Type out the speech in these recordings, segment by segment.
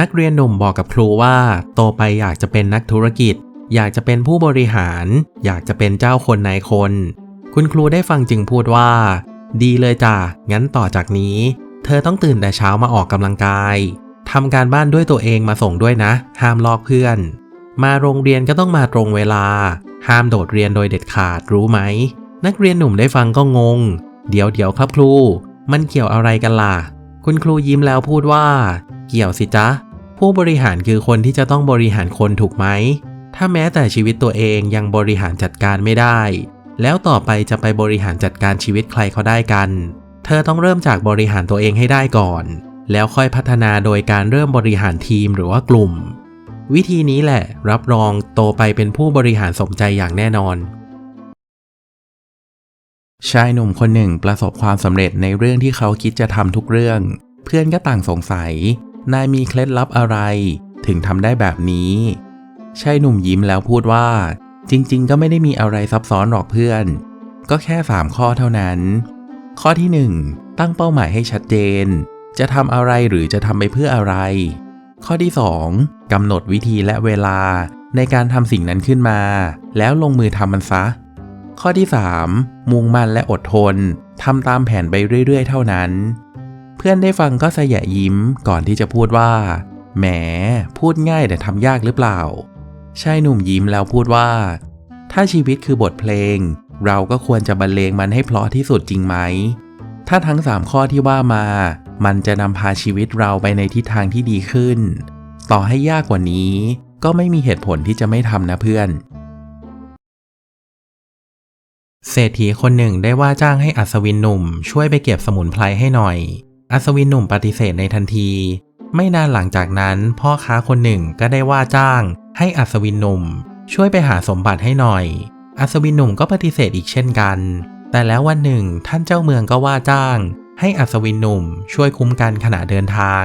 นักเรียนหนุ่มบอกกับครูว่า โตไปอยากจะเป็นนักธุรกิจ อยากจะเป็นผู้บริหาร อยากจะเป็นเจ้าคนนายคน คุณครูได้ฟังจึงพูดว่า ดีเลยจ้ะงั้นต่อจากนี้ เธอต้องตื่นแต่เช้ามาออกกำลังกายทำการบ้านด้วยตัวเองมาส่งด้วยนะ ห้ามลอกเพื่อน มาโรงเรียนก็ต้องมาตรงเวลา ห้ามโดดเรียนโดยเด็ดขาดรู้ไหม นักเรียนหนุ่มได้ฟังก็งง เดี๋ยวเดี๋ยวครับครู มันเกี่ยวอะไรกันล่ะ คุณครูยิ้มแล้วพูดว่า เกี่ยวสิจ๊ะ ผู้บริหารคือคนที่จะต้องบริหารคนถูกไหม ถ้าแม้แต่ชีวิตตัวเองยังบริหารจัดการไม่ได้ แล้วต่อไปจะไปบริหารจัดการชีวิตใครเขาได้กัน เธอต้องเริ่มจากบริหารตัวเองให้ได้ก่อน แล้วค่อยพัฒนาโดยการเริ่มบริหารทีมหรือว่ากลุ่ม วิธีนี้แหละ รับรองโตไปเป็นผู้บริหารสมใจอย่างแน่นอนชายหนุ่มคนหนึ่งประสบความสำเร็จในเรื่องที่เขาคิดจะทำทุกเรื่อง เพื่อนก็ต่างสงสัย นายมีเคล็ดลับอะไร ถึงทำได้แบบนี้ชายหนุ่มยิ้มแล้วพูดว่า จริง ๆ ก็ไม่ได้มีอะไรซับซ้อนหรอกเพื่อน ก็แค่ 3 ข้อเท่านั้น ข้อที่ 1 ตั้งเป้าหมายให้ชัดเจน จะทำอะไรหรือจะทำไปเพื่ออะไร ข้อที่ 2กำหนดวิธีและเวลาในการทำสิ่งนั้นขึ้นมา แล้วลงมือทำมันซะ ข้อที่ 3 มุ่งมั่นและอดทนทำตามแผนไปเรื่อย ๆ เท่านั้น พื่อนได้ฟังก็สยะยิ้มก่อนที่จะพูดว่า แหม พูดง่ายแต่ทำยากหรือเปล่า ชายหนุ่มยิ้มแล้วพูดว่า ถ้าชีวิตคือบทเพลง เราก็ควรจะบรรเลงมันให้เพราะที่สุดจริงไหม ถ้าทั้ง 3 ข้อที่ว่ามา มันจะนำพาชีวิตเราไปในทิศทางที่ดีขึ้น ต่อให้ยากกว่านี้ ก็ไม่มีเหตุผลที่จะไม่ทำนะเพื่อน เศรษฐีคนหนึ่งได้ว่าจ้างให้อัศวินหนุ่ม ช่วยไปเก็บสมุนไพรให้หน่อย อัศวินหนุ่มปฏิเสธในทันที ไม่นานหลังจากนั้นพ่อค้าคนหนึ่งก็ได้ว่าจ้าง ให้อัศวินหนุ่ม ช่วยไปหาสมบัติให้หน่อย อัศวินหนุ่มก็ปฏิเสธอีกเช่นกัน แต่แล้ววันหนึ่งท่านเจ้าเมืองก็ว่าจ้าง ให้อัศวินหนุ่ม ช่วยคุ้มกันขณะเดินทาง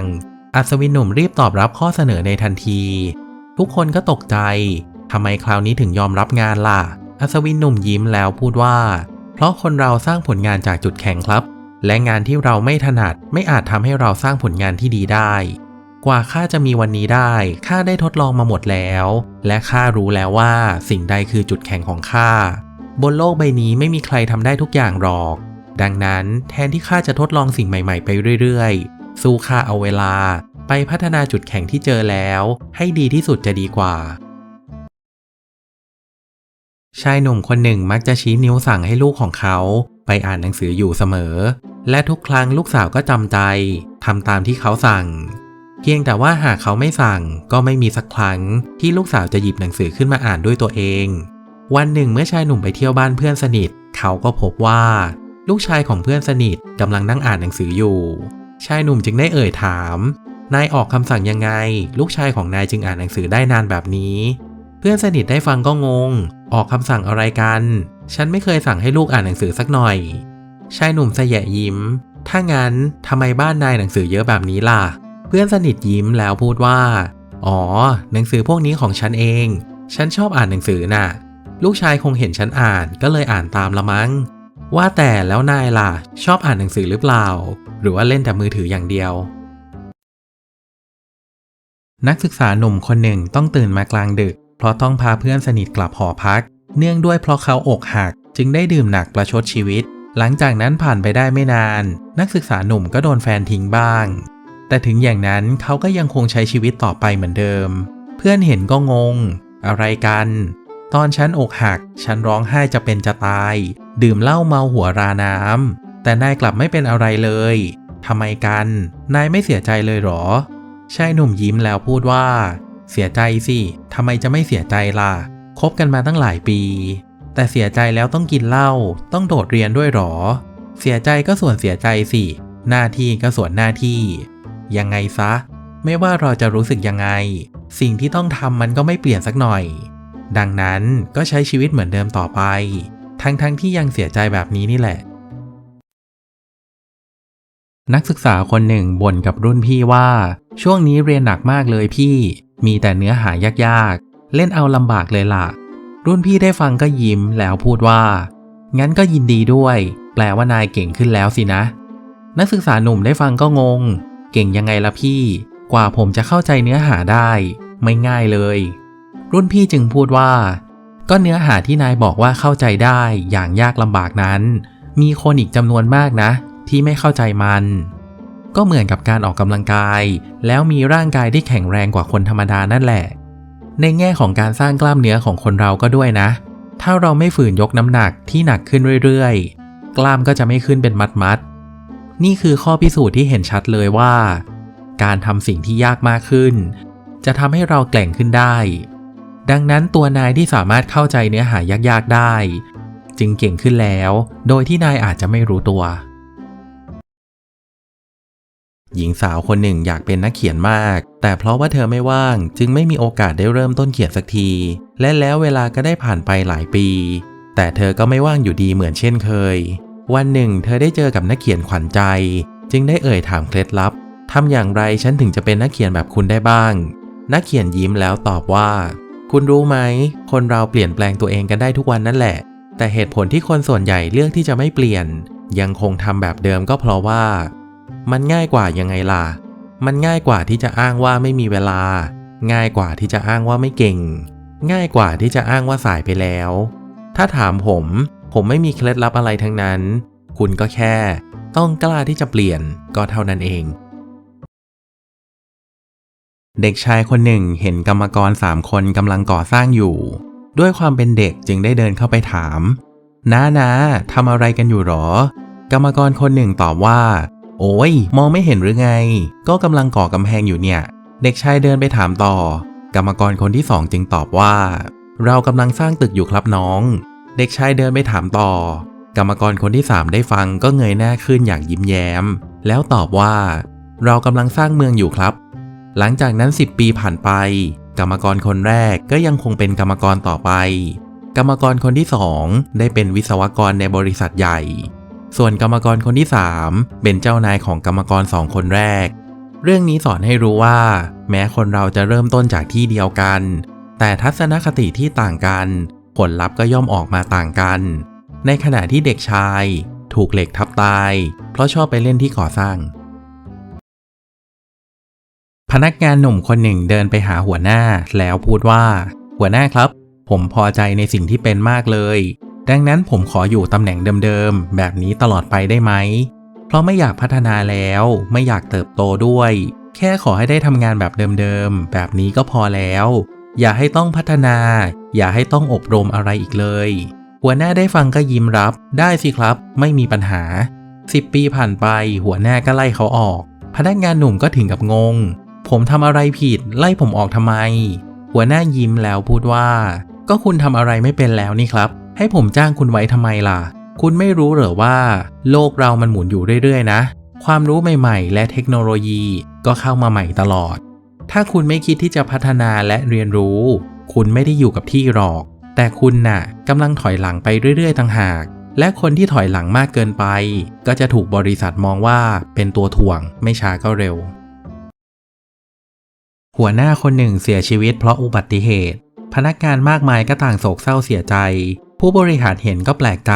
อัศวินหนุ่มรีบตอบรับข้อเสนอในทันที ทุกคนก็ตกใจทำไมคราวนี้ถึงยอมรับงานล่ะ อัศวินหนุ่มยิ้มแล้วพูดว่า เพราะคนเราสร้างผลงานจากจุดแข็งครับ และงานที่เราไม่ถนัดไม่อาจทำให้เราสร้างผลงานที่ดีได้ กว่าข้าจะมีวันนี้ได้ข้าได้ทดลองมาหมดแล้ว และข้ารู้แล้วว่าสิ่งใดคือจุดแข็งของข้าบนโลกใบนี้ไม่มีใครทำได้ทุกอย่างหรอก ดังนั้นแทนที่ข้าจะทดลองสิ่งใหม่ๆไปเรื่อยๆ สู้ข้าเอาเวลา ไปพัฒนาจุดแข็งที่เจอแล้ว ให้ดีที่สุดจะดีกว่า ชายหนุ่มคนหนึ่งมักจะชี้นิ้วสั่งให้ลูกของเขา ไปอ่านหนังสืออยู่เสมอ และทุกครั้งลูกสาวก็จำใจทำตามที่เขาสั่ง เพียงแต่ว่าหากเขาไม่สั่งก็ไม่มีสักครั้งที่ลูกสาวจะหยิบหนังสือขึ้นมาอ่านด้วยตัวเอง วันหนึ่งเมื่อชายหนุ่มไปเที่ยวบ้านเพื่อนสนิท เขาก็พบว่า ลูกชายของเพื่อนสนิทกำลังนั่งอ่านหนังสืออยู่ ชายหนุ่มจึงได้เอ่ยถามนายออกคำสั่งยังไง ลูกชายของนายจึงอ่านหนังสือได้นานแบบนี้ เพื่อนสนิทได้ฟังก็งง ออกคำสั่งอะไรกัน ฉันไม่เคยสั่งให้ลูกอ่านหนังสือสักหน่อย ชายหนุ่มแสยยิ้ม ถ้างั้นทำไมบ้านนายหนังสือเยอะแบบนี้ล่ะ เพื่อนสนิทยิ้มแล้วพูดว่า อ๋อ หนังสือพวกนี้ของฉันเอง ฉันชอบอ่านหนังสือน่ะ ลูกชายคงเห็นฉันอ่านก็เลยอ่านตามละมั้ง ว่าแต่แล้วนายล่ะ ชอบอ่านหนังสือหรือเปล่า หรือว่าเล่นแต่มือถืออย่างเดียว นักศึกษาหนุ่มคนหนึ่งต้องตื่นมากลางดึก เพราะต้องพาเพื่อนสนิทกลับหอพัก เนื่องด้วยเพราะเขาอกหักจึงได้ดื่มหนักประชดชีวิต หลังจากนั้นผ่านไปได้ไม่นาน นักศึกษาหนุ่มก็โดนแฟนทิ้งบ้าง แต่ถึงอย่างนั้นเขาก็ยังคงใช้ชีวิตต่อไปเหมือนเดิม เพื่อนเห็นก็งง อะไรกัน ตอนฉันอกหัก ฉันร้องไห้จะเป็นจะตาย ดื่มเหล้าเมาหัวราน้ำแต่นายกลับไม่เป็นอะไรเลยทำไมกัน นายไม่เสียใจเลยหรอชายหนุ่มยิ้มแล้วพูดว่า เสียใจสิทำไมจะไม่เสียใจล่ะ คบกันมาตั้งหลายปี แต่เสียใจแล้วต้องกินเหล้าต้องโดดเรียนด้วยหรอ เสียใจก็ส่วนเสียใจสิ หน้าที่ก็ส่วนหน้าที่ ยังไงซะ ไม่ว่าเราจะรู้สึกยังไง สิ่งที่ต้องทำมันก็ไม่เปลี่ยนสักหน่อย ดังนั้นก็ใช้ชีวิตเหมือนเดิมต่อไป ทั้งๆทที่ยังเสียใจแบบนี้นี่แหละ นักศึกษาคนหนึ่งบ่นกับรุ่นพี่ว่า ช่วงนี้เรียนหนักมากเลยพี่ มีแต่เนื้อหายากๆ เล่นเอาลำบากเลยล่ะ รุ่นพี่ได้ฟังก็ยิ้มแล้วพูดว่า งั้นก็ยินดีด้วย แปลว่านายเก่งขึ้นแล้วสินะ นักศึกษาหนุ่มได้ฟังก็งง เก่งยังไงล่ะพี่ กว่าผมจะเข้าใจเนื้อหาได้ ไม่ง่ายเลย รุ่นพี่จึงพูดว่า ก็เนื้อหาที่นายบอกว่าเข้าใจได้อย่างยากลำบากนั้น มีคนอีกจำนวนมากนะ ที่ไม่เข้าใจมันก็เหมือนกับการออกกำลังกาย แล้วมีร่างกายที่แข็งแรงกว่าคนธรรมดานั่นแหละ ในแง่ของการสร้างกล้ามเนื้อของคนเราก็ด้วยนะ ถ้าเราไม่ฝืนยกน้ำหนักที่หนักขึ้นเรื่อยๆ กล้ามก็จะไม่ขึ้นเป็นมัดๆ นี่คือข้อพิสูจน์ที่เห็นชัดเลยว่า การทำสิ่งที่ยากมากขึ้น จะทำให้เราแกล่งขึ้นได้ ดังนั้นตัวนายที่สามารถเข้าใจเนื้อหายากๆได้ จึงเก่งขึ้นแล้ว โดยที่นายอาจจะไม่รู้ตัว หญิงสาวคนหนึ่งอยากเป็นนักเขียนมาก แต่เพราะว่าเธอไม่ว่าง จึงไม่มีโอกาสได้เริ่มต้นเขียนสักที และแล้วเวลาก็ได้ผ่านไปหลายปี แต่เธอก็ไม่ว่างอยู่ดีเหมือนเช่นเคย วันหนึ่ง เธอได้เจอกับนักเขียนขวัญใจ จึงได้เอ่ยถามเคล็ดลับทำอย่างไรฉันถึงจะเป็นนักเขียนแบบคุณได้บ้าง นักเขียนยิ้มแล้วตอบว่า คุณรู้ไหม คนเราเปลี่ยนแปลงตัวเองกันได้ทุกวันนั่นแหละ แต่เหตุผลที่คนส่วนใหญ่เลือกที่จะไม่เปลี่ยน ยังคงทำแบบเดิมก็เพราะว่า มันง่ายกว่ายังไงล่ะ มันง่ายกว่าที่จะอ้างว่าไม่มีเวลา ง่ายกว่าที่จะอ้างว่าไม่เก่ง ง่ายกว่าที่จะอ้างว่าสายไปแล้ว ถ้าถามผม ผมไม่มีเคล็ดลับอะไรทั้งนั้น คุณก็แค่ ต้องกล้าที่จะเปลี่ยนก็เท่านั้นเอง เด็กชายคนหนึ่งเห็นกรรมกรสามคนกำลังก่อสร้างอยู่ ด้วยความเป็นเด็กจึงได้เดินเข้าไปถามน้านาทำอะไรกันอยู่หรอ กรรมกรคนหนึ่งตอบว่า โอ้ย มองไม่เห็นหรือไง ก็กำลังก่อกำแพงอยู่เนี่ย เด็กชายเดินไปถามต่อ กรรมกรคนที่สองจึงตอบว่า เรากำลังสร้างตึกอยู่ครับน้อง เด็กชายเดินไปถามต่อ กรรมกรคนที่สามได้ฟังก็เงยหน้าขึ้นอย่างยิ้มแย้ม แล้วตอบว่า เรากำลังสร้างเมืองอยู่ครับ หลังจากนั้น 10 ปีผ่านไป กรรมกรคนแรกก็ยังคงเป็นกรรมกรต่อไป กรรมกรคนที่สองได้เป็นวิศวกรในบริษัทใหญ่ ส่วนกรรมกรคนที่ 3 เป็นเจ้านายของกรรมกรสองคนแรก เรื่องนี้สอนให้รู้ว่า แม้คนเราจะเริ่มต้นจากที่เดียวกัน แต่ทัศนคติที่ต่างกัน ผลลัพธ์ก็ย่อมออกมาต่างกัน ในขณะที่เด็กชาย ถูกเหล็กทับตาย เพราะชอบไปเล่นที่ก่อสร้าง พนักงานหนุ่มคนหนึ่งเดินไปหาหัวหน้าแล้วพูดว่า หัวหน้าครับ ผมพอใจในสิ่งที่เป็นมากเลย ดังนั้นผมขออยู่ตำแหน่งเดิมๆ แบบนี้ตลอดไปได้ไหม เพราะไม่อยากพัฒนาแล้ว ไม่อยากเติบโตด้วย แค่ขอให้ได้ทำงานแบบเดิมๆ แบบนี้ก็พอแล้ว อย่าให้ต้องพัฒนา อย่าให้ต้องอบรมอะไรอีกเลย หัวหน้าได้ฟังก็ยิ้มรับ ได้สิครับ ไม่มีปัญหา 10 ปีผ่านไป หัวหน้าก็ไล่เขาออก พนักงานหนุ่มก็ถึงกับงง ผมทำอะไรผิด ไล่ผมออกทำไม หัวหน้ายิ้มแล้วพูดว่า ก็คุณทำอะไรไม่เป็นแล้วนี่ครับ ให้ผมจ้างคุณไว้ทำไมล่ะ คุณไม่รู้เหรอว่า โลกเรามันหมุนอยู่เรื่อยๆ นะ ความรู้ใหม่ๆ และเทคโนโลยีก็เข้ามาใหม่ตลอด ถ้าคุณไม่คิดที่จะพัฒนาและเรียนรู้ คุณไม่ได้อยู่กับที่หรอก แต่คุณน่ะกำลังถอยหลังไปเรื่อยๆ ต่างหาก และคนที่ถอยหลังมากเกินไป ก็จะถูกบริษัทมองว่าเป็นตัวถ่วงไม่ช้าก็เร็ว หัวหน้าคนหนึ่งเสียชีวิตเพราะอุบัติเหตุพนักงานมากมายก็ต่างโศกเศร้าเสียใจ ผู้บริหารเห็นก็แปลกใจ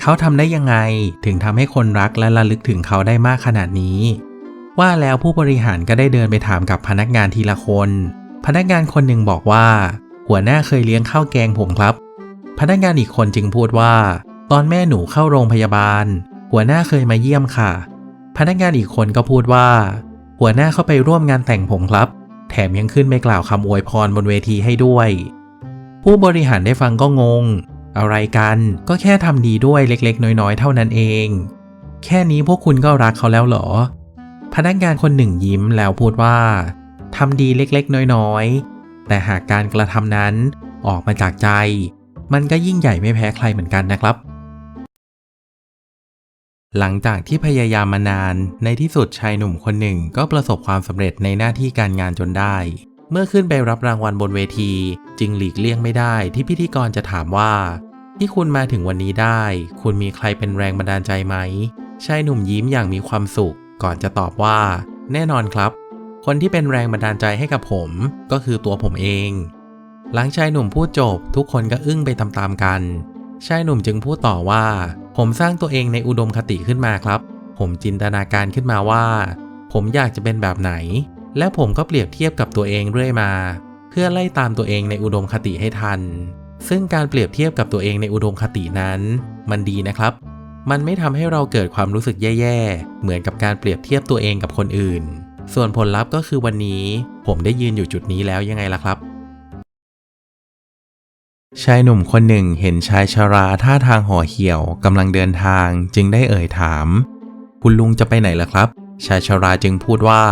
เขาทำได้ยังไงถึงทำให้คนรักและระลึกถึงเขาได้มากขนาดนี้ ว่าแล้วผู้บริหารก็ได้เดินไปถามกับพนักงานทีละคน พนักงานคนหนึ่งบอกว่า หัวหน้าเคยเลี้ยงข้าวแกงผมครับ พนักงานอีกคนจึงพูดว่า ตอนแม่หนูเข้าโรงพยาบาล หัวหน้าเคยมาเยี่ยมค่ะ พนักงานอีกคนก็พูดว่า หัวหน้าเข้าไปร่วมงานแต่งผมครับ แถมยังขึ้นไปกล่าวคำอวยพรบนเวทีให้ด้วย ผู้บริหารได้ฟังก็งง อะไรกันก็แค่ทำดีด้วยเล็กๆ น้อยๆ เท่านั้นเอง แค่นี้พวกคุณก็รักเขาแล้วเหรอ พนักงานคนหนึ่งยิ้มแล้วพูดว่าทำดีเล็กๆ น้อยๆ แต่หากการกระทำนั้นออกมาจากใจ มันก็ยิ่งใหญ่ไม่แพ้ใครเหมือนกันนะครับ หลังจากที่พยายามมานานในที่สุดชายหนุ่มคนหนึ่งก็ประสบความสำเร็จในหน้าที่การงานจนได้ เมื่อขึ้นไปรับรางวัลบนเวที จึงหลีกเลี่ยงไม่ได้ที่พิธีกรจะถามว่า ที่คุณมาถึงวันนี้ได้ คุณมีใครเป็นแรงบันดาลใจไหมชายหนุ่มยิ้มอย่างมีความสุข ก่อนจะตอบว่า แน่นอนครับ คนที่เป็นแรงบันดาลใจให้กับผม ก็คือตัวผมเอง หลังชายหนุ่มพูดจบ ทุกคนก็อึ้งไปตามๆกันชายหนุ่มจึงพูดต่อว่า ผมสร้างตัวเองในอุดมคติขึ้นมาครับ ผมจินตนาการขึ้นมาว่า ผมอยากจะเป็นแบบไหน และผมก็เปรียบเทียบกับตัวเองเรื่อยมา เพื่อไล่ตามตัวเองในอุดมคติให้ทัน ซึ่งการเปรียบเทียบกับตัวเองในอุดมคตินั้น มันดีนะครับ มันไม่ทำให้เราเกิดความรู้สึกแย่ๆ เหมือนกับการเปรียบเทียบตัวเองกับคนอื่น ส่วนผลลัพธ์ก็คือวันนี้ ผมได้ยืนอยู่จุดนี้แล้วยังไงล่ะครับ ชายหนุ่มคนหนึ่งเห็นชายชราท่าทางห่อเหี่ยวกำลังเดินทางจึงได้เอ่ยถาม คุณลุงจะไปไหนล่ะครับ ชายชราจึงพูดว่า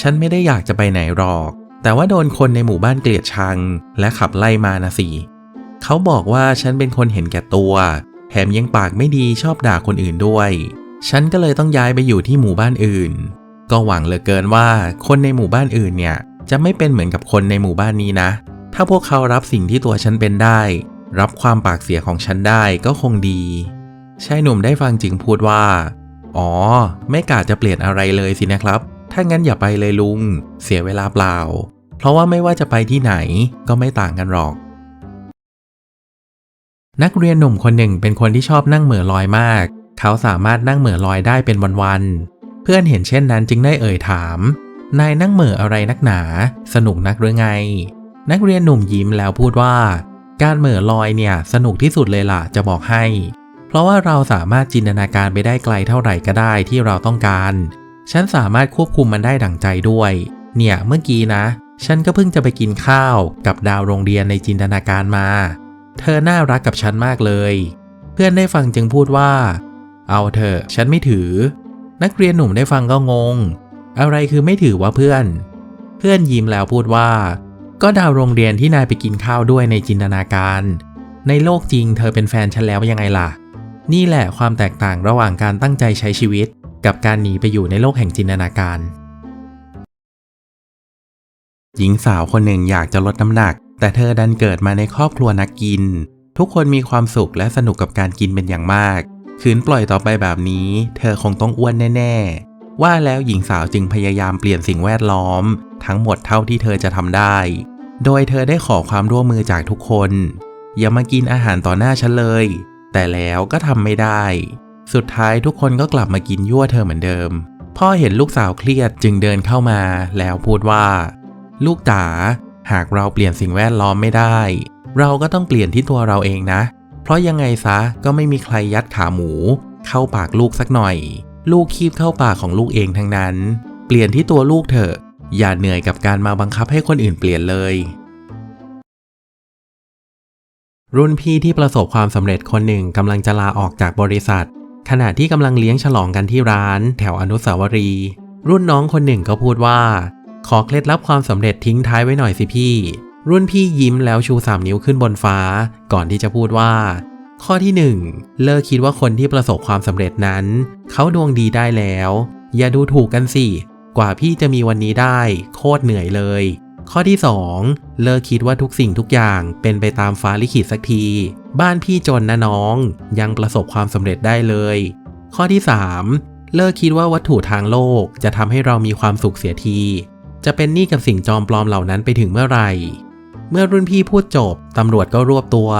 ฉันไม่ได้อยากจะไปไหนหรอก แต่ว่าโดนคนในหมู่บ้านเกลียดชัง และขับไล่มานะสิเขาบอกว่าฉันเป็นคนเห็นแก่ตัว แถมยังปากไม่ดีชอบด่าคนอื่นด้วย ฉันก็เลยต้องย้ายไปอยู่ที่หมู่บ้านอื่น ก็หวังเหลือเกินว่าคนในหมู่บ้านอื่นเนี่ย จะไม่เป็นเหมือนกับคนในหมู่บ้านนี้นะ ถ้าพวกเขารับสิ่งที่ตัวฉันเป็นได้ รับความปากเสียของฉันได้ก็คงดีชายหนุ่มได้ฟังจึงพูดว่า อ๋อ ไม่กาจะเปลี่ยนอะไรเลยสินะครับ ถ้างั้นอย่าไปเลยลุง เสียเวลาเปล่า เพราะว่าไม่ว่าจะไปที่ไหนก็ไม่ต่างกันหรอก นักเรียนหนุ่มคนหนึ่งเป็นคนที่ชอบนั่งเหม่อลอยมาก เขาสามารถนั่งเหม่อลอยได้เป็นวันๆ เพื่อนเห็นเช่นนั้นจึงได้เอ่ยถาม นายนั่งเหม่ออะไรนักหนา สนุกนักหรือไง นักเรียนหนุ่มยิ้มแล้วพูดว่า การเหม่อลอยเนี่ยสนุกที่สุดเลยล่ะจะบอกให้ เพราะว่าเราสามารถจินตนาการไปได้ไกลเท่าไหร่ก็ได้ที่เราต้องการ ฉันสามารถควบคุมมันได้ดั่งใจด้วย เนี่ยเมื่อกี้นะ ฉันก็เพิ่งจะไปกินข้าวกับดาวโรงเรียนในจินตนาการมา เธอน่ารักกับฉันมากเลย เพื่อนได้ฟังจึงพูดว่า เอาเถอะฉันไม่ถือ นักเรียนหนุ่มได้ฟังก็งง อะไรคือไม่ถือว่าเพื่อน เพื่อนยิ้มแล้วพูดว่า ก็ดาวโรงเรียนที่นายไปกินข้าวด้วยในจินตนาการ ในโลกจริงเธอเป็นแฟนฉันแล้วยังไงล่ะ นี่แหละความแตกต่างระหว่างการตั้งใจใช้ชีวิต กับการหนีไปอยู่ในโลกแห่งจินตนาการ หญิงสาวคนหนึ่งอยากจะลดน้ำหนัก แต่เธอดันเกิดมาในครอบครัวนักกิน ทุกคนมีความสุขและสนุกกับการกินเป็นอย่างมากขืนปล่อยต่อไปแบบนี้ เธอคงต้องอ้วนแน่ ๆ ว่าแล้วหญิงสาวจึงพยายามเปลี่ยนสิ่งแวดล้อม ทั้งหมดเท่าที่เธอจะทำได้ โดยเธอได้ขอความร่วมมือจากทุกคน อย่ามากินอาหารต่อหน้าฉันเลย แต่แล้วก็ทำไม่ได้ สุดท้ายทุกคนก็กลับมากินยั่วเธอเหมือนเดิม พ่อเห็นลูกสาวเครียดจึงเดินเข้ามา แล้วพูดว่า ลูกจ๋าหากเราเปลี่ยนสิ่งแวดล้อมไม่ได้ เราก็ต้องเปลี่ยนที่ตัวเราเองนะ เพราะยังไงซะก็ไม่มีใครยัดขาหมู เข้าปากลูกสักหน่อย ลูกคีบเข้าปากของลูกเองทั้งนั้น เปลี่ยนที่ตัวลูกเถอะ อย่าเหนื่อยกับการมาบังคับให้คนอื่นเปลี่ยนเลย รุ่นพี่ที่ประสบความสำเร็จคนหนึ่งกำลังจะลาออกจากบริษัท ขณะที่กำลังเลี้ยงฉลองกันที่ร้านแถวอนุสาวรีย์รุ่นน้องคนหนึ่งก็พูดว่า ขอเคล็ดลับความสำเร็จทิ้งท้ายไว้หน่อยสิพี่ รุ่นพี่ยิ้มแล้วชูสามนิ้วขึ้นบนฟ้า ก่อนที่จะพูดว่า ข้อที่ 1 เลิกคิดว่าคนที่ประสบความสำเร็จนั้น เขาดวงดีได้แล้ว อย่าดูถูกกันสิ กว่าพี่จะมีวันนี้ได้ โคตรเหนื่อยเลย ข้อที่ 2 เลิกคิดว่าทุกสิ่งทุกอย่างเป็นไปตามฟ้าลิขิตสักที บ้านพี่จนนะน้อง ยังประสบความสำเร็จได้เลย ข้อที่ 3 เลิกคิดว่าวัตถุทางโลกจะทำให้เรามีความสุขเสียที จะเป็นหนี้กับสิ่งจอมปลอมเหล่านั้นไปถึงเมื่อไหร่ เมื่อรุ่นพี่พูดจบตำรวจก็รวบตัว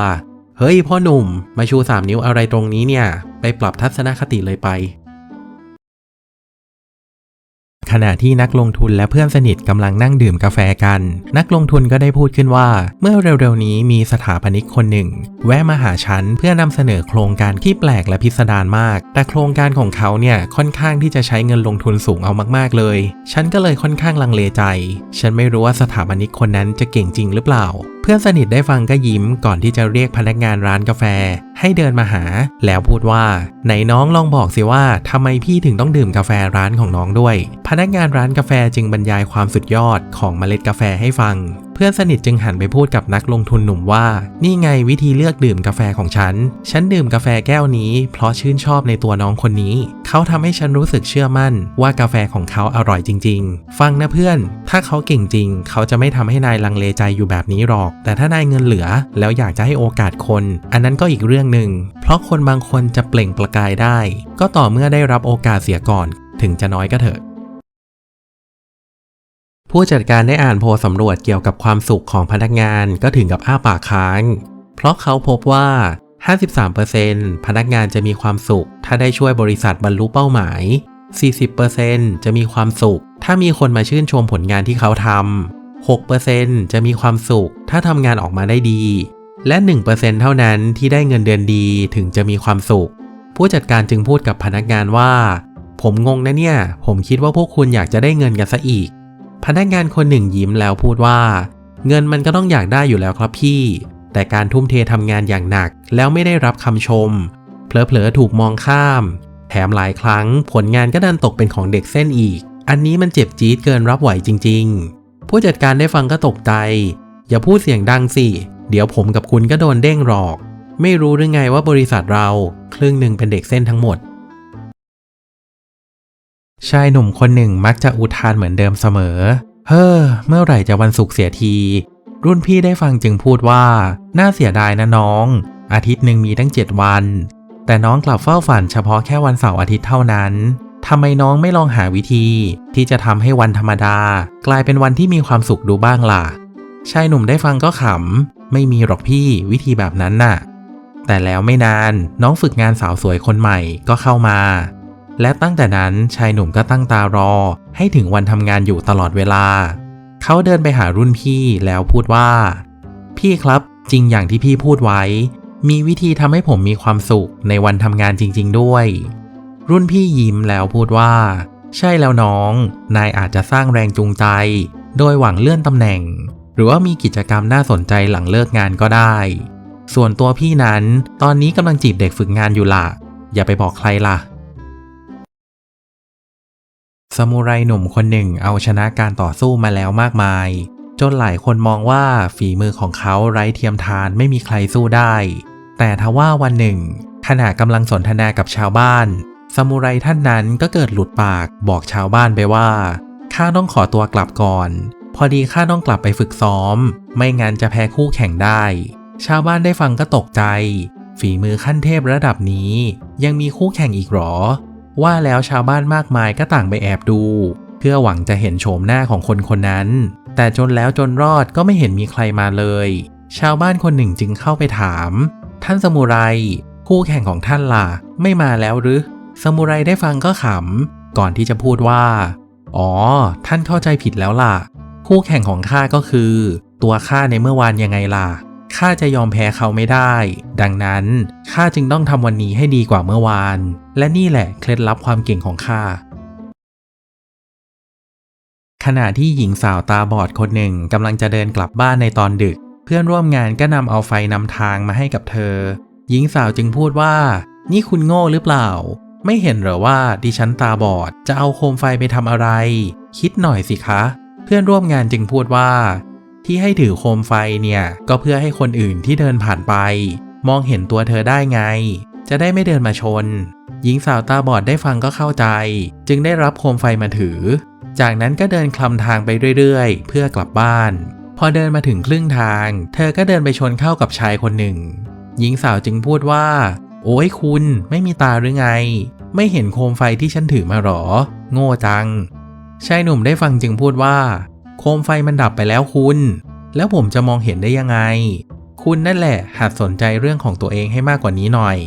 เฮ้ยพ่อหนุ่ม มาชูสามนิ้วอะไรตรงนี้เนี่ย ไปปรับทัศนคติเลยไป ขณะที่นักลงทุนและเพื่อนสนิทกำลังนั่งดื่มกาแฟกัน นักลงทุนก็ได้พูดขึ้นว่า เมื่อเร็วๆนี้มีสถาปนิกคนหนึ่ง แวะมาหาฉันเพื่อนำเสนอโครงการที่แปลกและพิสดารมาก แต่โครงการของเขาเนี่ยค่อนข้างที่จะใช้เงินลงทุนสูงเอามากๆเลย ฉันก็เลยค่อนข้างลังเลใจ ฉันไม่รู้ว่าสถาปนิกคนนั้นจะเก่งจริงหรือเปล่า เพื่อนสนิทได้ฟังก็ยิ้มก่อนที่จะเรียกพนักงานร้านกาแฟ ให้เดินมาหา แล้วพูดว่า ไหนน้องลองบอกสิว่าทำไมพี่ถึงต้องดื่มกาแฟร้านของน้องด้วย พนักงานร้านกาแฟจึงบรรยายความสุดยอดของเมล็ดกาแฟให้ฟังเพื่อนสนิทจึงหันไปพูดกับนักลงทุนหนุ่มว่า นี่ไงวิธีเลือกดื่มกาแฟของฉัน ฉันดื่มกาแฟแก้วนี้ เพราะชื่นชอบในตัวน้องคนนี้ เขาทำให้ฉันรู้สึกเชื่อมั่น ว่ากาแฟของเขาอร่อยจริง ๆ ฟังนะเพื่อน ถ้าเขาเก่งจริง เขาจะไม่ทำให้นายลังเลใจอยู่แบบนี้หรอก แต่ถ้านายเงินเหลือ แล้วอยากจะให้โอกาสคน อันนั้นก็อีกเรื่องหนึ่ง เพราะคนบางคนจะเปล่งประกายได้ ก็ต่อเมื่อได้รับโอกาสเสียก่อน ถึงจะน้อยก็เถอะ ผู้จัดการได้อ่านโพลสำรวจเกี่ยวกับความสุขของพนักงานก็ถึงกับอ้าปากค้าง เพราะเขาพบว่า 53%พนักงานจะมีความสุข ถ้าได้ช่วยบริษัทบรรลุเป้าหมาย 40%จะมีความสุข ถ้ามีคนมาชื่นชมผลงานที่เขาทำ 6%จะมีความสุข ถ้าทำงานออกมาได้ดี และ 1%เท่านั้นที่ได้เงินเดือนดีถึงจะมีความสุข ผู้จัดการจึงพูดกับพนักงานว่า ผมงงนะเนี่ย ผมคิดว่าพวกคุณอยากจะได้เงินกันซะอีก พนักงานคนหนึ่งยิ้มแล้วพูดว่า เงินมันก็ต้องอยากได้อยู่แล้วครับพี่ แต่การทุ่มเททำงานอย่างหนักแล้วไม่ได้รับคำชมเผลอๆถูกมองข้าม แถมหลายครั้งผลงานก็ดันตกเป็นของเด็กเส้นอีก อันนี้มันเจ็บจี๊ดเกินรับไหวจริง ๆ ผู้จัดการได้ฟังก็ตกใจ อย่าพูดเสียงดังสิ เดี๋ยวผมกับคุณก็โดนเด้งหรอก ไม่รู้หรือไงว่าบริษัทเราครึ่งหนึ่งเป็นเด็กเส้นทั้งหมด ชายหนุ่มคนหนึ่งมักจะอุทานเหมือนเดิมเสมอ เฮ้อ เมื่อไหร่จะวันศุกร์เสียที รุ่นพี่ได้ฟังจึงพูดว่า น่าเสียดายนะน้อง อาทิตย์หนึ่งมีตั้ง 7 วัน แต่น้องกลับเฝ้าฝันเฉพาะแค่วันเสาร์อาทิตย์เท่านั้นทำไมน้องไม่ลองหาวิธี ที่จะทำให้วันธรรมดา กลายเป็นวันที่มีความสุขดูบ้างล่ะ ชายหนุ่มได้ฟังก็ขำ ไม่มีหรอกพี่วิธีแบบนั้นน่ะ แต่แล้วไม่นานน้องฝึกงานสาวสวยคนใหม่ก็เข้ามา และตั้งแต่นั้นชายหนุ่มก็ตั้งตารอ ให้ถึงวันทำงานอยู่ตลอดเวลา เขาเดินไปหารุ่นพี่แล้วพูดว่า พี่ครับจริงอย่างที่พี่พูดไว้ มีวิธีทำให้ผมมีความสุขในวันทำงานจริง ๆ ด้วย รุ่นพี่ยิ้มแล้วพูดว่า ใช่แล้วน้อง นายอาจจะสร้างแรงจูงใจ โดยหวังเลื่อนตำแหน่ง หรือว่ามีกิจกรรมน่าสนใจหลังเลิกงานก็ได้ ส่วนตัวพี่นั้น ตอนนี้กำลังจีบเด็กฝึกงานอยู่ล่ะอย่าไปบอกใครล่ะ ซามูไรหนุ่มคนหนึ่งเอาชนะการต่อสู้มาแล้วมากมาย จนหลายคนมองว่าฝีมือของเขาไร้เทียมทานไม่มีใครสู้ได้ แต่ทว่าวันหนึ่ง ขณะกำลังสนทนากับชาวบ้านซามูไรท่านนั้นก็เกิดหลุดปากบอกชาวบ้านไปว่าข้าต้องขอตัวกลับก่อน พอดีข้าต้องกลับไปฝึกซ้อม ไม่งั้นจะแพ้คู่แข่งได้ ชาวบ้านได้ฟังก็ตกใจ ฝีมือขั้นเทพระดับนี้ ยังมีคู่แข่งอีกหรอ ว่าแล้วชาวบ้านมากมายก็ต่างไปแอบดู เพื่อหวังจะเห็นโฉมหน้าของคนคนนั้น แต่จนแล้วจนรอดก็ไม่เห็นมีใครมาเลย ชาวบ้านคนหนึ่งจึงเข้าไปถาม ท่านสมุไรคู่แข่งของท่านล่ะ ไม่มาแล้วหรือสมุไรได้ฟังก็ขำ ก่อนที่จะพูดว่า อ๋อ ท่านเข้าใจผิดแล้วล่ะ คู่แข่งของข้าก็คือ ตัวข้าในเมื่อวานยังไงล่ะ ข้าจะยอมแพ้เขาไม่ได้ ดังนั้นข้าจึงต้องทำวันนี้ให้ดีกว่าเมื่อวาน และนี่แหละเคล็ดลับความเก่งของข้าขณะที่หญิงสาวตาบอดคนหนึ่งกำลังจะเดินกลับบ้านในตอนดึก เพื่อนร่วมงานก็นำเอาไฟนำทางมาให้กับเธอ หญิงสาวจึงพูดว่า นี่คุณโง่หรือเปล่า ไม่เห็นหรอว่าดิฉันตาบอดจะเอาโคมไฟไปทำอะไร คิดหน่อยสิคะ เพื่อนร่วมงานจึงพูดว่า ที่ให้ถือโคมไฟเนี่ย ก็เพื่อให้คนอื่นที่เดินผ่านไป มองเห็นตัวเธอได้ไง จะได้ไม่เดินมาชน หญิงสาวตาบอดได้ฟังก็เข้าใจ จึงได้รับโคมไฟมาถือ จากนั้นก็เดินคลำทางไปเรื่อยๆ เพื่อกลับบ้าน พอเดินมาถึงครึ่งทาง เธอก็เดินไปชนเข้ากับชายคนหนึ่ง หญิงสาวจึงพูดว่า โอ้ยคุณไม่มีตาหรือไง ไม่เห็นโคมไฟที่ฉันถือมาหรอ โง่จังชายหนุ่มได้ฟังจึงพูดว่า โคมไฟมันดับไปแล้วคุณ แล้วผมจะมองเห็นได้ยังไง คุณนั่นแหละหัดสนใจเรื่องของตัวเองให้มากกว่านี้หน่อย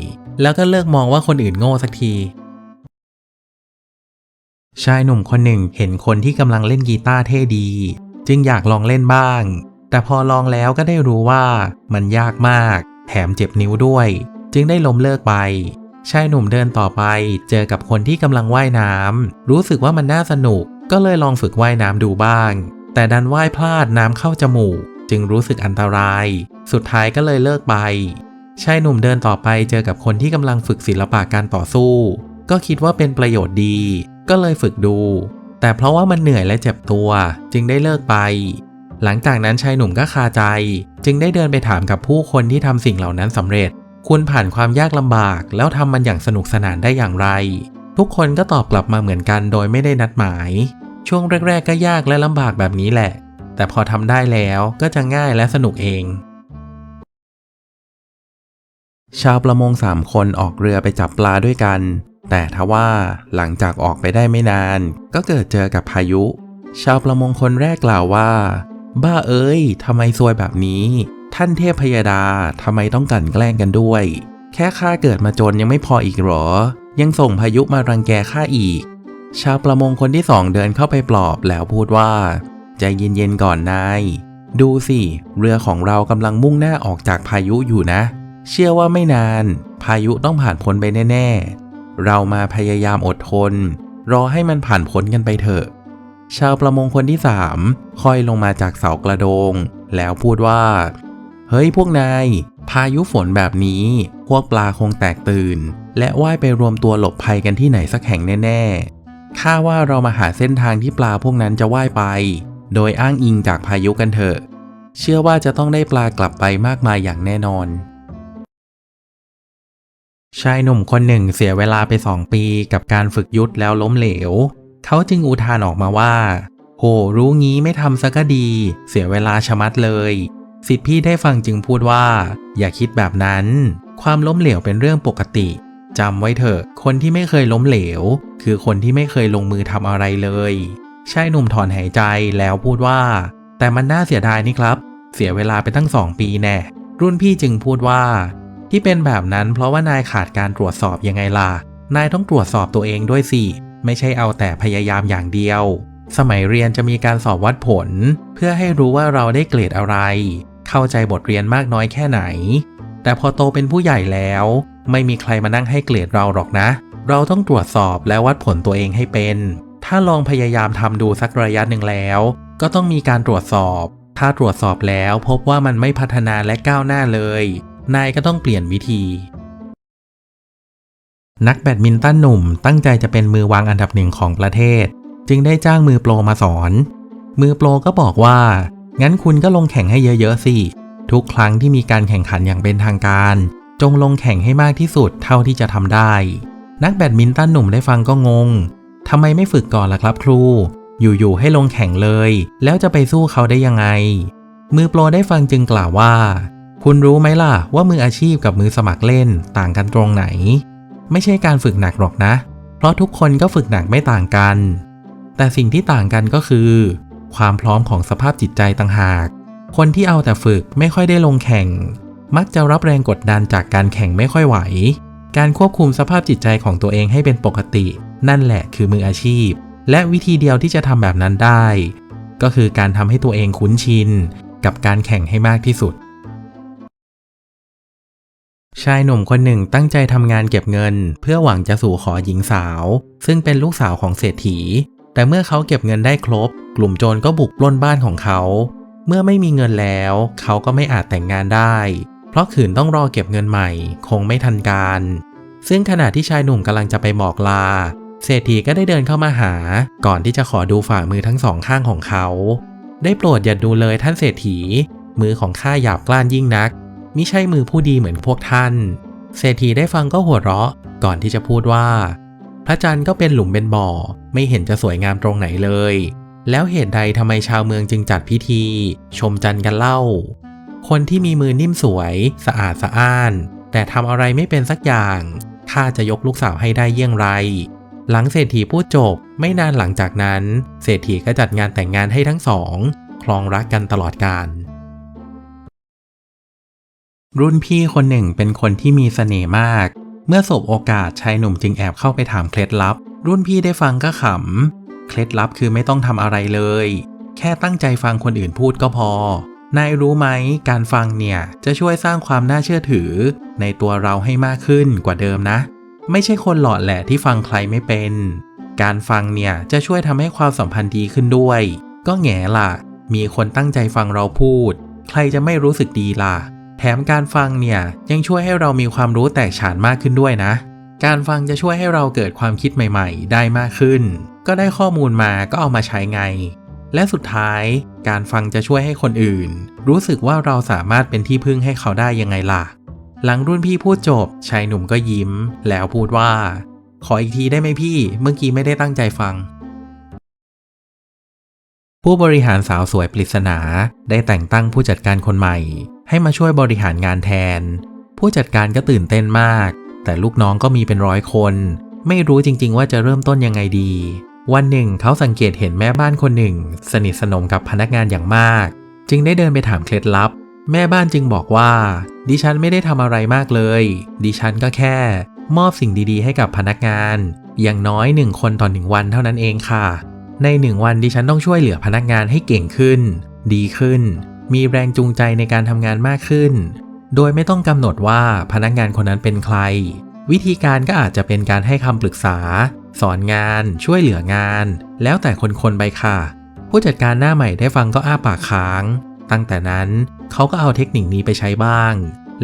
แล้วก็เลิกมองว่าคนอื่นโง่สักที ชายหนุ่มคนหนึ่งเห็นคนที่กำลังเล่นกีตาร์เท่ดี จึงอยากลองเล่นบ้าง แต่พอลองแล้วก็ได้รู้ว่ามันยากมาก แถมเจ็บนิ้วด้วย จึงได้ล้มเลิกไปชายหนุ่มเดินต่อไป เจอกับคนที่กำลังว่ายน้ำรู้สึกว่ามันน่าสนุกก็เลยลองฝึกว่ายน้ำดูบ้าง แต่ดันว่ายพลาดน้ำเข้าจมูก จึงรู้สึกอันตราย สุดท้ายก็เลยเลิกไปชายหนุ่มเดินต่อไปเจอกับคนที่กำลังฝึกศิลปะการต่อสู้ ก็คิดว่าเป็นประโยชน์ดี ก็เลยฝึกดู แต่เพราะว่ามันเหนื่อยและเจ็บตัว จึงได้เลิกไป หลังจากนั้นชายหนุ่มก็คาใจ จึงได้เดินไปถามกับผู้คนที่ทำสิ่งเหล่านั้นสำเร็จ คุณผ่านความยากลำบาก แล้วทำมันอย่างสนุกสนานได้อย่างไร ทุกคนก็ตอบกลับมาเหมือนกันโดยไม่ได้นัดหมาย ช่วงแรก ๆ ก็ยากและลำบากแบบนี้แหละ แต่พอทำได้แล้วก็จะง่ายและสนุกเอง ชาวประมงสามคนออกเรือไปจับปลาด้วยกัน แต่ทว่าหลังจากออกไปได้ไม่นาน ก็เกิดเจอกับพายุ ชาวประมงคนแรกกล่าวว่า บ้าเอ้ยทำไมซวยแบบนี้ ท่านเทพพยดาทำไมต้องกันแกล้งกันด้วย แค่ข้าเกิดมาจนยังไม่พออีกหรอ ยังส่งพายุมารังแกข้าอีก ชาวประมงคนที่สองเดินเข้าไปปลอบแล้วพูดว่า ใจเย็นๆก่อนนาย ดูสิ เรือของเรากำลังมุ่งหน้าออกจากพายุอยู่นะ เชื่อว่าไม่นาน พายุต้องผ่านพ้นไปแน่ ๆ เรามาพยายามอดทน รอให้มันผ่านพ้นกันไปเถอะ ชาวประมงคนที่สามค่อยลงมาจากเสากระโดง แล้วพูดว่า เฮ้ยพวกนายพายุฝนแบบนี้ พวกปลาคงแตกตื่น และว่ายไปรวมตัวหลบภัยกันที่ไหนสักแห่งแน่ ๆ ข้าว่าเรามาหาเส้นทางที่ปลาพวกนั้นจะว่ายไป โดยอ้างอิงจากพายุกันเถอะ เชื่อว่าจะต้องได้ปลากลับไปมากมายอย่างแน่นอน ชายหนุ่มคนหนึ่งเสียเวลาไปสองปีกับการฝึกยุทธแล้วล้มเหลว เขาจึงอุทานออกมาว่า โห รู้งี้ไม่ทำซะก็ดี เสียเวลาชะมัดเลย สิทธิพี่ได้ฟังจึงพูดว่า อย่าคิดแบบนั้น ความล้มเหลวเป็นเรื่องปกติ จำไว้เถอะ คนที่ไม่เคยล้มเหลว คือคนที่ไม่เคยลงมือทำอะไรเลยชายหนุ่มถอนหายใจแล้วพูดว่า แต่มันน่าเสียดายนี่ครับ เสียเวลาไปตั้งสองปีแน่ รุ่นพี่จึงพูดว่า ที่เป็นแบบนั้นเพราะว่านายขาดการตรวจสอบยังไงล่ะ นายต้องตรวจสอบตัวเองด้วยสิ ไม่ใช่เอาแต่พยายามอย่างเดียว สมัยเรียนจะมีการสอบวัดผล เพื่อให้รู้ว่าเราได้เกรดอะไร เข้าใจบทเรียนมากน้อยแค่ไหน แต่พอโตเป็นผู้ใหญ่แล้ว ไม่มีใครมานั่งให้เกรดเราหรอกนะ เราต้องตรวจสอบและวัดผลตัวเองให้เป็น ถ้าลองพยายามทำดูสักระยะหนึ่งแล้ว ก็ต้องมีการตรวจสอบ ถ้าตรวจสอบแล้วพบว่ามันไม่พัฒนาและก้าวหน้าเลย นายก็ต้องเปลี่ยนวิธี นักแบดมินตันหนุ่มตั้งใจจะเป็นมือวางอันดับหนึ่งของประเทศ จึงได้จ้างมือโปรมาสอน มือโปรก็บอกว่า งั้นคุณก็ลงแข่งให้เยอะๆสิทุกครั้งที่มีการแข่งขันอย่างเป็นทางการ จงลงแข่งให้มากที่สุดเท่าที่จะทำได้ นักแบดมินตันหนุ่มได้ฟังก็งงทำไมไม่ฝึกก่อนล่ะครับครู อยู่ๆให้ลงแข่งเลย แล้วจะไปสู้เขาได้ยังไง มือโปรได้ฟังจึงกล่าวว่า คุณรู้ไหมล่ะว่ามืออาชีพกับมือสมัครเล่นต่างกันตรงไหน ไม่ใช่การฝึกหนักหรอกนะ เพราะทุกคนก็ฝึกหนักไม่ต่างกัน แต่สิ่งที่ต่างกันก็คือ ความพร้อมของสภาพจิตใจต่างหาก คนที่เอาแต่ฝึกไม่ค่อยได้ลงแข่ง มักจะรับแรงกดดันจากการแข่งไม่ค่อยไหว การควบคุมสภาพจิตใจของตัวเองให้เป็นปกติ นั่นแหละคือมืออาชีพ และวิธีเดียวที่จะทำแบบนั้นได้ ก็คือการทำให้ตัวเองคุ้นชิน กับการแข่งให้มากที่สุด ชายหนุ่มคนหนึ่งตั้งใจทำงานเก็บเงิน เพื่อหวังจะสู่ขอหญิงสาว ซึ่งเป็นลูกสาวของเศรษฐี แต่เมื่อเขาเก็บเงินได้ครบ กลุ่มโจรก็บุกปล้นบ้านของเขา เมื่อไม่มีเงินแล้ว เขาก็ไม่อาจแต่งงานได้ เพราะขืนต้องรอเก็บเงินใหม่ คงไม่ทันการ ซึ่งขณะที่ชายหนุ่มกำลังจะไปบอกลา เศรษฐีก็ได้เดินเข้ามาหา ก่อนที่จะขอดูฝ่ามือทั้งสองข้างของเขา ได้โปรดอย่าดูเลยท่านเศรษฐี มือของข้าหยาบกล้านยิ่งนักมิใช่มือผู้ดีเหมือนพวกท่าน เศรษฐีได้ฟังก็หัวเราะ ก่อนที่จะพูดว่า พระจันทร์ก็เป็นหลุมเป็นบ่อ ไม่เห็นจะสวยงามตรงไหนเลย แล้วเหตุใดทำไมชาวเมืองจึงจัดพิธี ชมจันทร์กันเล่า คนที่มีมือนิ่มสวย สะอาดสะอ้าน แต่ทำอะไรไม่เป็นสักอย่างข้าจะยกลูกสาวให้ได้เยี่ยงไร หลังเศรษฐีพูดจบไม่นานหลังจากนั้น เศรษฐีก็จัดงานแต่งงานให้ทั้งสองคลองรักกันตลอดกาลรุ่นพี่คนหนึ่งเป็นคนที่มีเสน่ห์มาก เมื่อสบโอกาสชายหนุ่มจึงแอบเข้าไปถามเคล็ดลับ รุ่นพี่ได้ฟังก็ขำ เคล็ดลับคือไม่ต้องทำอะไรเลย แค่ตั้งใจฟังคนอื่นพูดก็พอ นายรู้ไหมการฟังเนี่ยจะช่วยสร้างความน่าเชื่อถือ ในตัวเราให้มากขึ้นกว่าเดิมนะ ไม่ใช่คนหล่อแหละที่ฟังใครไม่เป็น การฟังเนี่ยจะช่วยทำให้ความสัมพันธ์ดีขึ้นด้วย ก็แง่ล่ะ มีคนตั้งใจฟังเราพูด ใครจะไม่รู้สึกดีล่ะ แถมการฟังเนี่ยยังช่วยให้เรามีความรู้แตกฉานมากขึ้นด้วยนะ การฟังจะช่วยให้เราเกิดความคิดใหม่ ๆ ได้มากขึ้น ก็ได้ข้อมูลมาก็เอามาใช้ไง และสุดท้ายการฟังจะช่วยให้คนอื่น รู้สึกว่าเราสามารถเป็นที่พึ่งให้เขาได้ยังไงล่ะ หลังรุ่นพี่พูดจบชายหนุ่มก็ยิ้ม แล้วพูดว่า ขออีกทีได้ไหมพี่เมื่อกี้ไม่ได้ตั้งใจฟัง ผู้บริหารสาวสวยปริศนาได้แต่งตั้งผู้จัดการคนใหม่ ให้มาช่วยบริหารงานแทน ผู้จัดการก็ตื่นเต้นมาก แต่ลูกน้องก็มีเป็นร้อยคน ไม่รู้จริง ๆ ว่าจะเริ่มต้นยังไงดี วันหนึ่งเขาสังเกตเห็นแม่บ้านคนหนึ่ง สนิทสนมกับพนักงานอย่างมาก จึงได้เดินไปถามเคล็ดลับ แม่บ้านจึงบอกว่า ดิฉันไม่ได้ทำอะไรมากเลย ดิฉันก็แค่ มอบสิ่งดีๆ ให้กับพนักงาน อย่างน้อยหนึ่งคนต่อหนึ่งวันเท่านั้นเองค่ะ ในหนึ่งวันดิฉันต้องช่วยเหลือพนักงานให้เก่งขึ้น ดีขึ้น มีแรงจูงใจในการทำงานมากขึ้น โดยไม่ต้องกำหนดว่าพนักงานคนนั้นเป็นใคร วิธีการก็อาจจะเป็นการให้คำปรึกษา สอนงาน ช่วยเหลืองาน แล้วแต่คนๆไปค่ะ ผู้จัดการหน้าใหม่ได้ฟังก็อ้าปากค้าง ตั้งแต่นั้นเขาก็เอาเทคนิคนี้ไปใช้บ้าง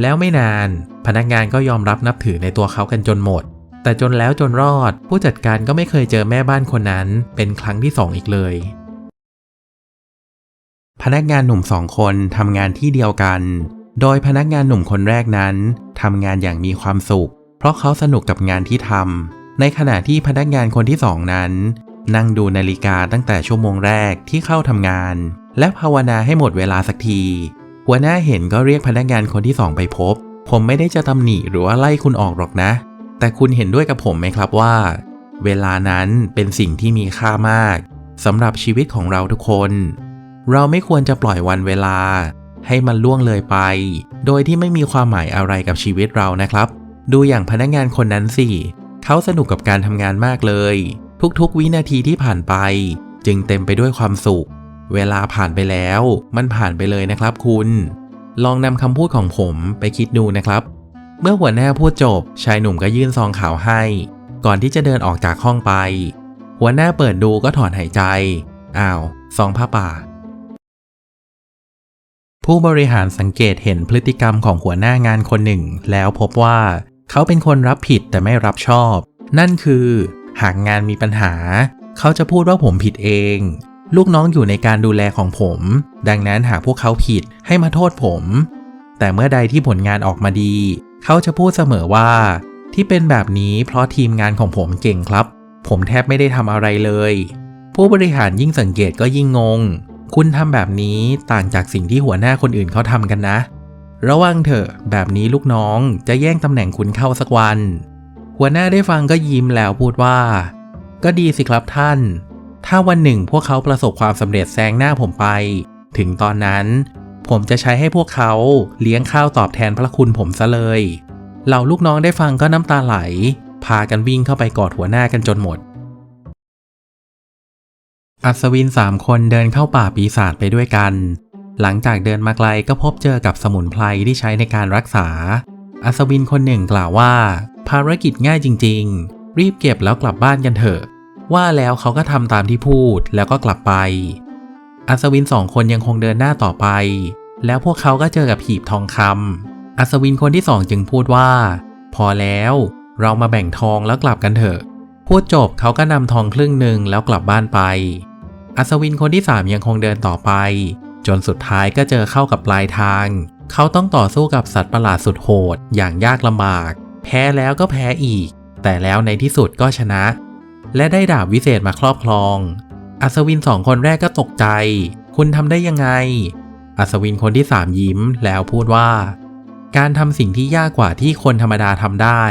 แล้วไม่นาน พนักงานก็ยอมรับนับถือในตัวเขากันจนหมด แต่จนแล้วจนรอด ผู้จัดการก็ไม่เคยเจอแม่บ้านคนนั้น เป็นครั้งที่สองอีกเลย พนักงานหนุ่มสองคนทำงานที่เดียวกัน โดยพนักงานหนุ่มคนแรกนั้นทำงานอย่างมีความสุข เพราะเขาสนุกกับงานที่ทำ ในขณะที่พนักงานคนที่สองนั้น นั่งดูนาฬิกาตั้งแต่ชั่วโมงแรกที่เข้าทำงาน และภาวนาให้หมดเวลาสักที หัวหน้าเห็นก็เรียกพนักงานคนที่สองไปพบ ผมไม่ได้จะตำหนิหรือว่าไล่คุณออกหรอกนะ แต่คุณเห็นด้วยกับผมไหมครับว่า เวลานั้นเป็นสิ่งที่มีค่ามากสำหรับชีวิตของเราทุกคน เราไม่ควรจะปล่อยวันเวลา ให้มันล่วงเลยไป โดยที่ไม่มีความหมายอะไรกับชีวิตเรานะครับ ดูอย่างพนักงานคนนั้นสิ เขาสนุกกับการทำงานมากเลย ทุกๆ วินาทีที่ผ่านไป จึงเต็มไปด้วยความสุข เวลาผ่านไปแล้ว มันผ่านไปเลยนะครับคุณ ลองนำคำพูดของผมไปคิดดูนะครับ เมื่อหัวหน้าพูดจบ ชายหนุ่มก็ยื่นซองขาวให้ ก่อนที่จะเดินออกจากห้องไป หัวหน้าเปิดดูก็ถอนหายใจ อ้าว ซองผ้าป่าผู้บริหารสังเกตเห็นพฤติกรรมของหัวหน้างานคนหนึ่ง แล้วพบว่า เขาเป็นคนรับผิดแต่ไม่รับชอบ นั่นคือ หากงานมีปัญหา เขาจะพูดว่าผมผิดเอง ลูกน้องอยู่ในการดูแลของผม ดังนั้นหากพวกเขาผิดให้มาโทษผม แต่เมื่อใดที่ผลงานออกมาดี เขาจะพูดเสมอว่า ที่เป็นแบบนี้เพราะทีมงานของผมเก่งครับ ผมแทบไม่ได้ทำอะไรเลย ผู้บริหารยิ่งสังเกตก็ยิ่งงง คุณทำแบบนี้ต่างจากสิ่งที่หัวหน้าคนอื่นเขาทำกันนะ ระวังเถอะ แบบนี้ลูกน้องจะแย่งตำแหน่งคุณเข้าสักวัน หัวหน้าได้ฟังก็ยิ้มแล้วพูดว่า ก็ดีสิครับท่าน ถ้าวันหนึ่งพวกเขาประสบความสำเร็จแซงหน้าผมไป ถึงตอนนั้น ผมจะใช้ให้พวกเขาเลี้ยงข้าวตอบแทนพระคุณผมซะเลย เหล่าลูกน้องได้ฟังก็น้ำตาไหล พากันวิ่งเข้าไปกอดหัวหน้ากันจนหมด อัศวินสามคนเดินเข้าป่าปีศาจไปด้วยกัน หลังจากเดินมาไกลก็พบเจอกับสมุนไพรที่ใช้ในการรักษา อัศวินคนหนึ่งกล่าวว่า ภารกิจง่ายจริง ๆ รีบเก็บแล้วกลับบ้านกันเถอะ ว่าแล้วเขาก็ทำตามที่พูดแล้วก็กลับไป อัศวินสองคนยังคงเดินหน้าต่อไป แล้วพวกเขาก็เจอกับหีบทองคำอัศวินคนที่สองจึงพูดว่า พอแล้ว เรามาแบ่งทองแล้วกลับกันเถอะ พูดจบเขาก็นำทองครึ่งหนึ่งแล้วกลับบ้านไป อัศวินคนที่สามยังคงเดินต่อไป จนสุดท้ายก็เจอเข้ากับปลายทาง เขาต้องต่อสู้กับสัตว์ประหลาดสุดโหด อย่างยากลำบาก แพ้แล้วก็แพ้อีก แต่แล้วในที่สุดก็ชนะ และได้ดาบวิเศษมาครอบครอง อัศวินสองคนแรกก็ตกใจ คุณทำได้ยังไง อัศวินคนที่สามยิ้มแล้วพูดว่า การทำสิ่งที่ยากกว่าที่คนธรรมดาทำได้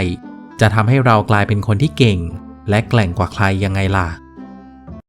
จะทำให้เรากลายเป็นคนที่เก่ง และแกล่งกว่าใครยังไงล่ะ